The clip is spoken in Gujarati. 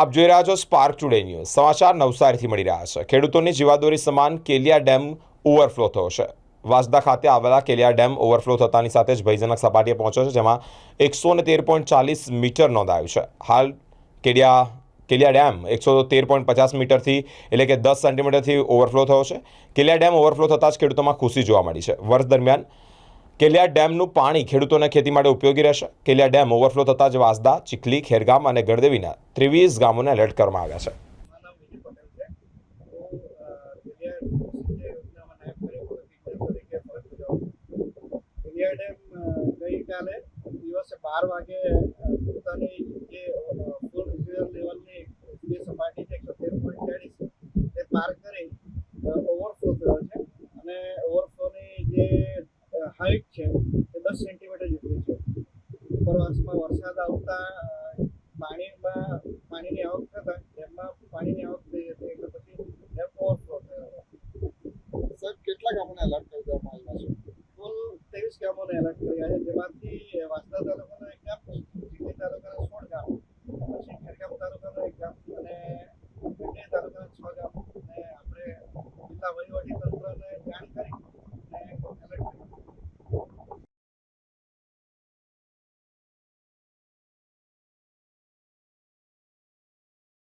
આપ જોઈ રહ્યા છો સ્પાર્ક ટુડે ન્યૂઝ સમાચાર નવસારીથી મળી રહ્યા છે. ખેડૂતોની જીવાદોરી સમાન કેલિયા ડેમ ઓવરફ્લો થયો છે. વાસદા ખાતે આવેલા કેલિયા ડેમ ઓવરફ્લો થતાની સાથે જ ભયજનક સપાટીએ પહોંચ્યો છે, જેમાં એકસો ને તેર પોઈન્ટ ચાલીસ મીટર નોંધાયું છે. હાલ કેડિયા, કેલિયા ડેમ એકસો તેર પોઈન્ટ પચાસ મીટરથી એટલે કે દસ સેન્ટીમીટરથી ઓવરફ્લો થયો છે. કેલિયા ડેમ ઓવરફ્લો થતાં જ ખેડૂતોમાં ખુશી જોવા મળી છે. વર્ષ દરમિયાન કેલિયા ડેમનું પાણી ખેડૂતોના ખેતી માટે ઉપયોગી રહેશે. કેલિયા ડેમ ઓવરફ્લો થતાં જ વાસદા, ચીખલી, ખેરગામ અને ગળદેવીના ત્રેવીસ ગામોને એલર્ટ કરવામાં આવ્યા છે. દિવસે બાર વાગે પોતાની જે ફૂલ રિઝર્વ લેવલની જે સપાટી છે તે પાર કરી હાઇટ છે એ દસ સેન્ટીમીટર જેટલી છે. ઉપરવાસમાં વરસાદ આવતા પાણીમાં પાણીની આવક થતા ડેમમાં પાણીની આવક થઈ હતી એટલે પછી ડેમ ઓવરફ્લો થયો. હતો સાહેબ કેટલા ગામોને એલર્ટ કરી દેવામાં માલમાં છે? કુલ ત્રેવીસ ગામોને એલર્ટ કર્યા છે જેમાંથી વાંસદા તાલુકાનો એક ગામ ચીખલી તાલુકાના સોળ ગામ પછી ખેરગામ તાલુકાનો એક ગામ અને તાલુકાના છ ગામ.